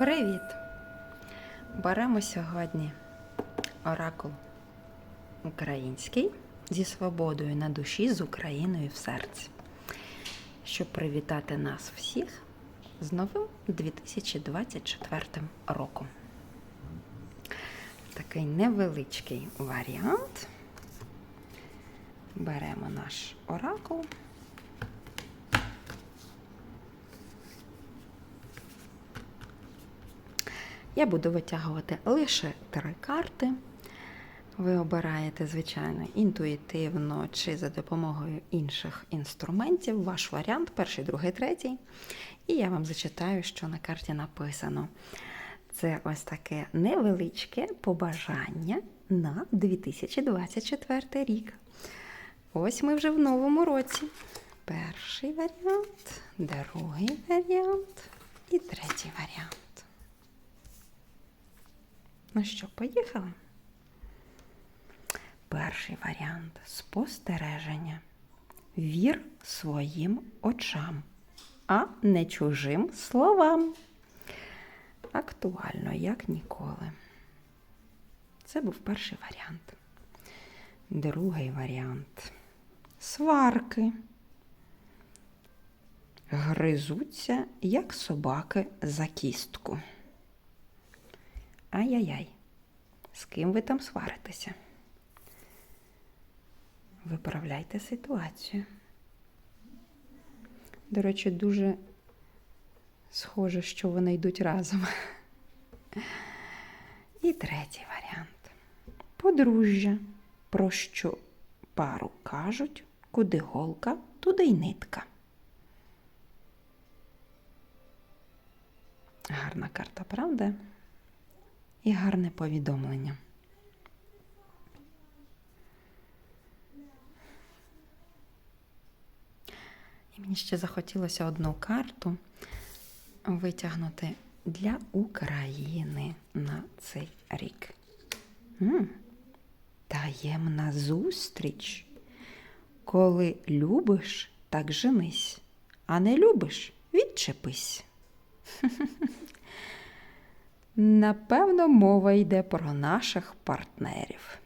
Привіт! Беремо сьогодні оракул український зі свободою на душі, з Україною в серці, щоб привітати нас всіх з новим 2024 роком. Такий невеличкий варіант. Беремо наш оракул. Я буду витягувати лише три карти. Ви обираєте, звичайно, інтуїтивно чи за допомогою інших інструментів. Ваш варіант, перший, другий, третій. І я вам зачитаю, що на карті написано. Це ось таке невеличке побажання на 2024 рік. Ось ми вже в новому році. Перший варіант, другий варіант і третій варіант. Ну що, поїхали? Перший варіант спостереження. Вір своїм очам, а не чужим словам. Актуально, як ніколи. Це був перший варіант. Другий варіант сварки. Гризуться, як собаки за кістку. Ай-яй-яй, з ким ви там сваритеся? Виправляйте ситуацію. До речі, дуже схоже, що вони йдуть разом. І третій варіант. Подружжя. Про що пару кажуть, куди голка, туди й нитка. Гарна карта, правда? І гарне повідомлення. І мені ще захотілося одну карту витягнути для України на цей рік. М-м. Таємна зустріч. Коли любиш, так женись, а не любиш, відчепись. Напевно, мова йде про наших партнерів.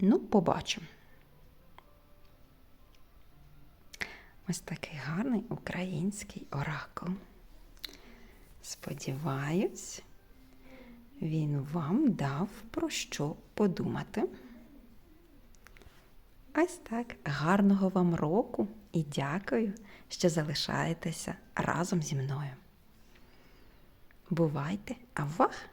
Ну, побачимо. Ось такий гарний український оракул. Сподіваюсь, він вам дав про що подумати. Ось так. Гарного вам року і дякую, що залишаєтеся разом зі мною. Бувайте, авах!